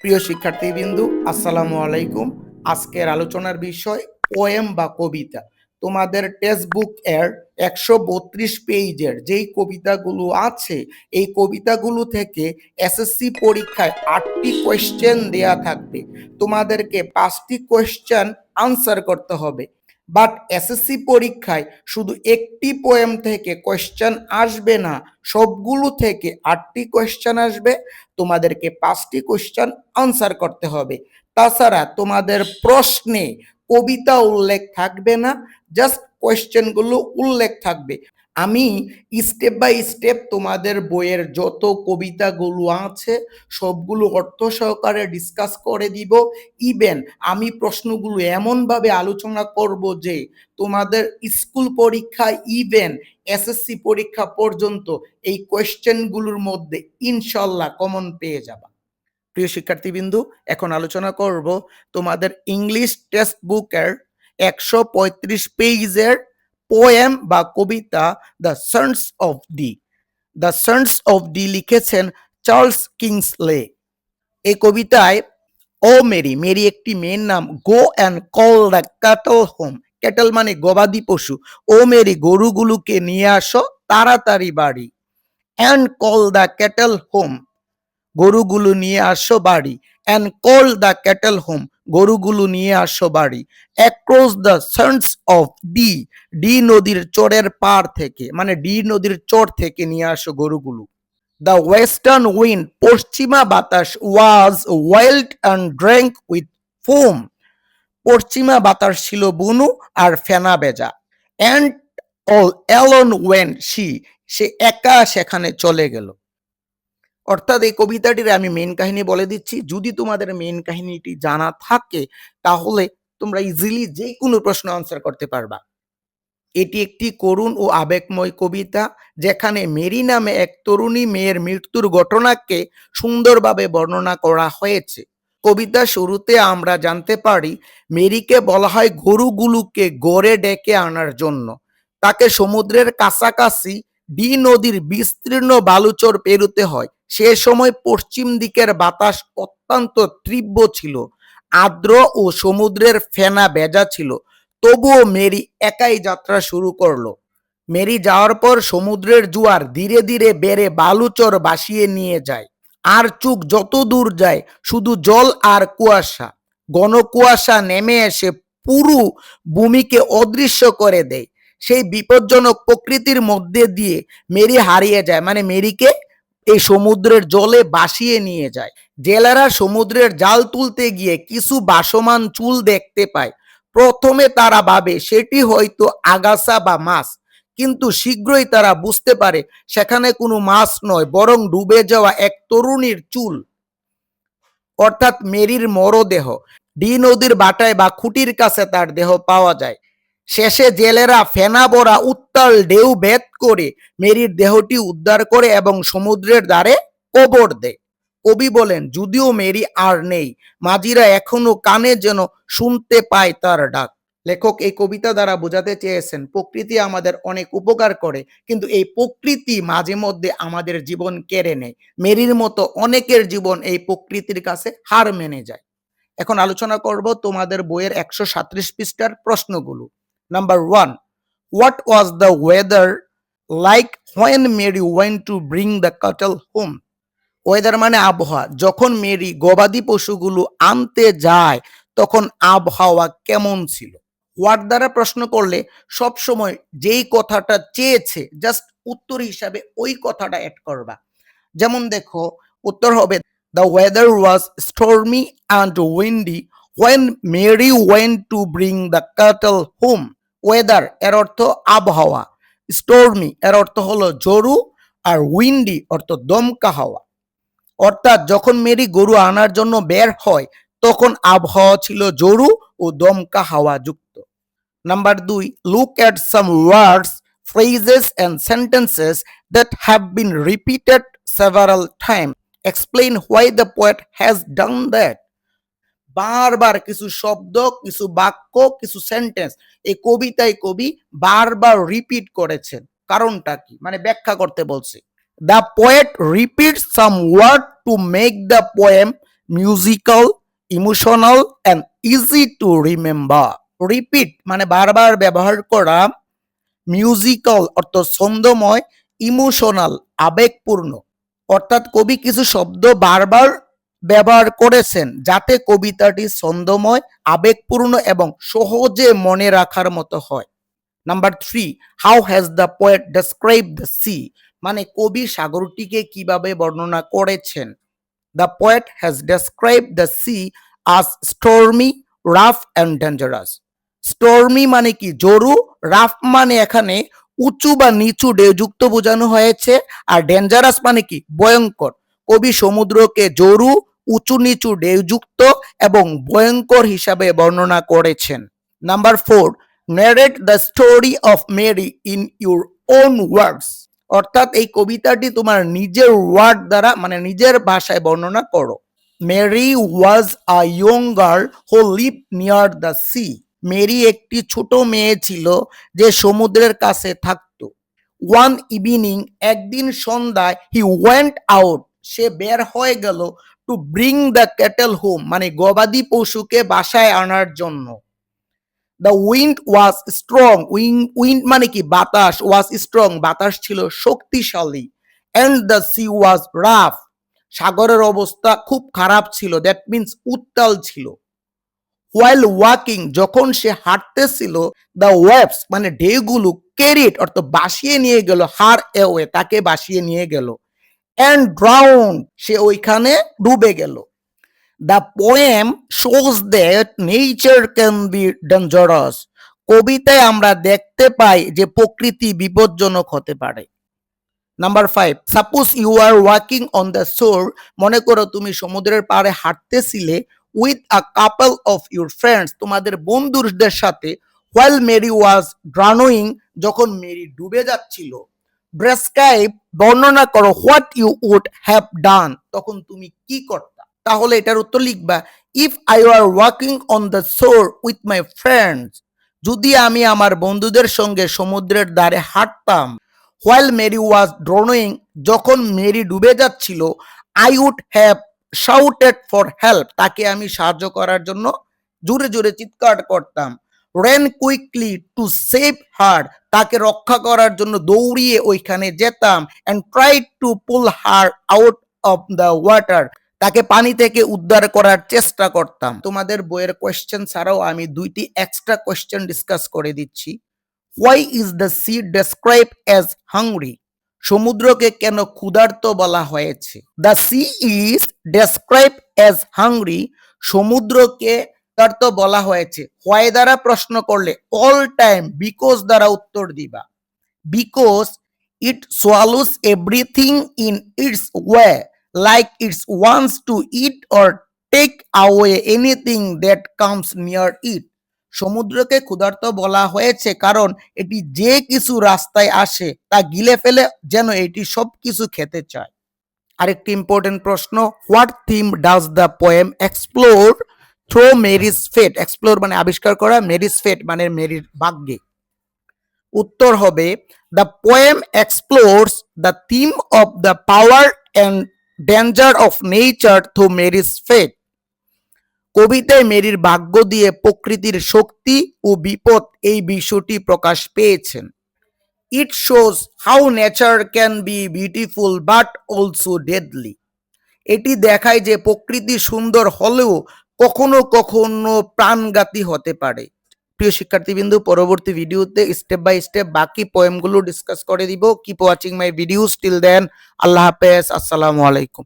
প্রিয় শিক্ষার্থীবৃন্দু, আসসালামু আলাইকুম। আজকের আলোচনার বিষয় পোয়েম বা কবিতা। তোমাদের টেক্সট বুক এর একশো বত্রিশ পেজের যেই কবিতাগুলো আছে, এই কবিতাগুলো থেকে এসএসসি পরীক্ষায় আটটি কোয়েশ্চেন দেয়া থাকবে। তোমাদেরকে পাঁচটি কোয়েশ্চেন আনসার করতে হবে। বাট এসএসসি পরীক্ষায় শুধু একটি পোয়েম থেকে কোয়েশ্চেন আসবে না, সবগুলো থেকে আটটি কোয়েশ্চেন আসবে। তোমাদেরকে পাঁচটি কোয়েশ্চেন আনসার করতে হবে। তাছাড়া তোমাদের প্রশ্নে কবিতা উল্লেখ থাকবে না জাস্ট কোয়েশ্চেনগুলো উল্লেখ থাকবে। আমি স্টেপ বাই স্টেপ তোমাদের বইয়ের যত কবিতাগুলো আছে, সবগুলো অর্থ সহকারে ডিসকাস করে দিব। ইভেন আমি প্রশ্নগুলো এমনভাবে আলোচনা করব যে, তোমাদের স্কুল পরীক্ষা ইভেন এসএসসি পরীক্ষা পর্যন্ত এই কোয়েশ্চেনগুলোর মধ্যে ইনশাল্লাহ কমন পেয়ে যাবা। প্রিয় শিক্ষার্থীবিন্দু, এখন আলোচনা করব তোমাদের ইংলিশ টেক্সট বুকের একশো পঁয়ত্রিশ পেজের পোয়েম বা কবিতা the sands of Dee the sands of Dee লিখেছেন চার্লস কিংসলে। এই কবিতায়, ও মেরি মেরি একটি মেয়ের নাম, go and call the cattle home. Cattle মানে গবাদি পশু। ও মেরি, গরুগুলোকে নিয়ে আসো, তাড়াতাড়ি বাড়ি। And call the cattle home, গরুগুলো নিয়ে আসো বাড়ি। And call the cattle home গরুগুলো নিয়ে আসো বাড়ি। Across the sands of Dee Dee নদীর চরের পার থেকে মানে ডি নদীর চর থেকে নিয়ে আসো গরুগুলো। দ্য ওয়েস্টার্ন উইন্ড পশ্চিমা বাতাস was wild and drank with foam পশ্চিমা বাতাস ছিল বুনু আর ফেনা বেজা। And all alone went she সে একা সেখানে চলে গেল। অর্থাৎ এই কবিতাটির আমি মেন কাহিনী বলে দিচ্ছি। যদি তোমাদের মেন কাহিনীটি জানা থাকে, তাহলে তোমরা ইজিলি যে কোনো প্রশ্ন আনসার করতে পারবা। এটি একটি করুণ ও আবেগময় কবিতা, যেখানে মেরি নামে এক তরুণী মেয়ের মৃত্যুর ঘটনাকে সুন্দরভাবে বর্ণনা করা হয়েছে। কবিতা শুরুতে আমরা জানতে পারি, মেরিকে বলা হয় গরুগুলোকে গড়ে ডেকে আনার জন্য। তাকে সমুদ্রের কাছাকাছি ডি নদীর বিস্তীর্ণ বালুচর পেরুতে হয়। সে সময় পশ্চিম দিকের বাতাস অত্যন্ত তীব্র ছিল। আর্দ্র ও সমুদ্রের ফেনা বেজা ছিল। তবুও মেরি একাই যাত্রা শুরু করল। মেরি যাওয়ার পর সমুদ্রের জোয়ার ধীরে ধীরে বেড়ে বালুচর বাসিয়ে নিয়ে যায়। আর চুক যত দূর যায়, শুধু জল আর কুয়াশা। ঘন কুয়াশা নেমে এসে পুরু ভূমিকে অদৃশ্য করে দেয়। সেই বিপজ্জনক প্রকৃতির মধ্যে দিয়ে মেরি হারিয়ে যায়। মানে মেরিকে এই সমুদ্রের জলে বাসিয়ে নিয়ে যায়। জেলেরা সমুদ্রের জাল তুলতে গিয়ে কিছু বাসমান চুল দেখতে পায়। প্রথমে তারা ভাবে সেটি হয়তো আগাছা বা মাছ, কিন্তু শীঘ্রই তারা বুঝতে পারে সেখানে কোনো মাছ নয়, বরং ডুবে যাওয়া এক তরুণীর চুল। অর্থাৎ মেরির মরদেহ। ডি নদীর বাটায় বা খুঁটির কাছে তার দেহ পাওয়া যায়। শেষে জেলেরা ফেনা বড়া উত্তাল ঢেউ ভেদ করে মেরির দেহটি উদ্ধার করে এবং সমুদ্রের দ্বারে কবর দেয়। কবি বলেন, যদিও মেরি আর নেই, মাঝিরা এখনও কানে যেন শুনতে পায় তার ডাক। লেখক এই কবিতা দ্বারা বোঝাতে চেয়েছেন, প্রকৃতি আমাদের অনেক উপকার করে, কিন্তু এই প্রকৃতি মাঝে মধ্যে আমাদের জীবন কেড়ে নেয়। মেরির মতো অনেকের জীবন এই প্রকৃতির কাছে হার মেনে যায়। এখন আলোচনা করব তোমাদের বইয়ের একশো সাত্রিশ পৃষ্ঠার প্রশ্নগুলো। Number one what was the weather like when Mary went to bring the cattle home weather মানে আবহাওয়া। যখন মেরি গবাদি পশুগুলো আনতে যায়, তখন আবহাওয়া কেমন ছিল? হোয়াট দ্বারা প্রশ্ন করলে, সব সময় যেই কথাটা চেয়েছে জাস্ট উত্তর হিসাবে ওই কথাটা অ্যাড করবা। যেমন দেখো, উত্তর হবে the weather was stormy and windy when Mary went to bring the cattle home weather এর অর্থ আবহাওয়া স্টর্মি এর অর্থ হলো জরু আর উইন্ডি অর্থ দমকা হাওয়া অর্থাৎ যখন মেরি গরু আনার জন্য বের হয়, তখন আবহাওয়া ছিল জরু ও দমকা হাওয়া যুক্ত নাম্বার দুই look at some words phrases and sentences that have been repeated several times. Explain why the poet has done that. বারবার কিছু শব্দ, কিছু বাক্য, কিছু সেন্টেন্স এই কবিতায় কবি বারবার রিপিট করেছেন। কারণটা কি? মানে ব্যাখ্যা করতে বলছে। The poet repeat some word to make the poem musical emotional and easy to remember repeat মানে বারবার ব্যবহার করা মিউজিক্যাল অর্থ ছন্দময় ইমোশনাল আবেগপূর্ণ। অর্থাৎ কবি কিছু শব্দ বারবার ব্যবহার করেছেন যাতে কবিতাটি ছন্দময়, আবেগপূর্ণ এবং সহজে মনে রাখার মতো হয়। Number three how has the poet describe the sea মানে কবি সাগরটিকে কীভাবে বর্ণনা করেছেন? The poet has describe the sea as stormy rough and dangerous stormy মানে কি? জরু রাফ মানে এখানে উঁচু বা নিচু ঢেউযুক্ত বোঝানো হয়েছে। আর ডেঞ্জারাস মানে কি? ভয়ঙ্কর। কবি সমুদ্রকে জরু উঁচু নিচু ঢেউযুক্ত এবং ভয়ঙ্কর হিসাবে বর্ণনা করেছেন। Number four narrate the story of Mary in your own words অর্থাৎ এই কবিতাটি তোমার নিজের ওয়ার্ড দ্বারা মানে নিজের ভাষায় বর্ণনা করো। Mary was a young girl who live near the sea Mary একটি ছোট মেয়ে ছিল যে সমুদ্রের কাছে থাকতো। ওয়ান ইভিনিং একদিন সন্ধ্যায় হি ওয়েন্ট আউট সে বের হয়ে গেল to bring the cattle home মানে গবাদি পশুকে বাসায় আনার জন্য। The wind was strong wind মানে কি? বাতাস ওয়াজ স্ট্রং বাতাস ছিল শক্তিশালী and the sea was rough সাগরের অবস্থা খুব খারাপ ছিল দ্যাট মিন্স উত্তাল ছিল। হোয়াইল ওয়াকিং যখন সে হাঁটতেছিল দ্য ওয়েবস মানে ঢেউগুলো ক্যারিট অর্থাৎ বাসিয়ে নিয়ে গেল, হার এওয়ে তাকে বাসিয়ে নিয়ে গেল। অ্যান্ড ড্রাউন সে ওইখানে ডুবে গেল। The poem shows that nature can be dangerous কবিতায় আমরা দেখতে পাই যে প্রকৃতি বিপজ্জনক হতে পারে। Number five suppose you are walking on the shore মনে করো তুমি সমুদ্রের পাড়ে হাঁটতেছিলে with a couple of your friends তোমাদের বন্ধুদের সাথে। হোয়াইল মেরি ওয়াজ ড্রানোয়িং যখন মেরি ডুবে যাচ্ছিল ড্রেসক্রাইব বর্ণনা করো what you would have done. তখন তুমি কি করতা? তাহলে এটার উত্তর লিখবা, if I are walking on the shore with my friends, যদি আমি আমার বন্ধুদের সঙ্গে সমুদ্রের দ্বারে হাঁটতাম, হোয়াইল মেরি ওয়াজ ড্রোনোয়িং যখন মেরি ডুবে যাচ্ছিল, I would have shouted for help. তাকে আমি সাহায্য করার জন্য জোরে জোরে চিৎকার করতাম। Ran quickly to save her তাকে রক্ষা করার জন্য দৌড়িয়ে ওইখানে যেতাম and try to pull her out of the water তাকে পানি থেকে উদ্ধার করার চেষ্টা করতাম। তোমাদের বইয়ের কোয়েশ্চেন ছাড়াও আমি দুইটি এক্সট্রা কোয়েশ্চেন ডিসকাস করে দিচ্ছি। Why is the sea describe as hungry সমুদ্রকে কেন ক্ষুধার্ত বলা হয়েছে? The sea is describe as hungry সমুদ্রকে ক্ষুধার্ত বলা হয়েছে। হোয়াই দ্বারা প্রশ্ন করলে অল টাইম বিকজ দ্বারা উত্তর দিবা। Because it swallows everything in its way like its wants to eat or take away anything that comes near it সমুদ্রকে ক্ষুধার্ত বলা হয়েছে কারণ এটি যে কিছু রাস্তায় আসে তা গিলে ফেলে যেন এটি সব কিছু খেতে চায়। আরেকটি ইম্পর্টেন্ট প্রশ্ন what theme does the poem explore through Mary's fate, explore মানে আবিষ্কার করা মেরিস ফেট মানে মেরির ভাগ্যে উত্তর হবে the poem explores the theme of the power and danger of nature through Mary's fate কবিতায় মেরির ভাগ্য দিয়ে প্রকৃতির শক্তি ও বিপদ এই বিষয়টি প্রকাশ পেয়েছেন। It shows how nature can be beautiful but also deadly এটি দেখায় যে প্রকৃতি সুন্দর হলেও কখনো কখনো প্রাণঘাতী হতে পারে। প্রিয় শিক্ষার্থীবৃন্দু, পরবর্তী ভিডিওতে স্টেপ বাই স্টেপ বাকি পোয়েমগুলো ডিসকাস করে দিব। Keep watching my video still then আল্লাহ হাফেজ। আসসালামু আলাইকুম।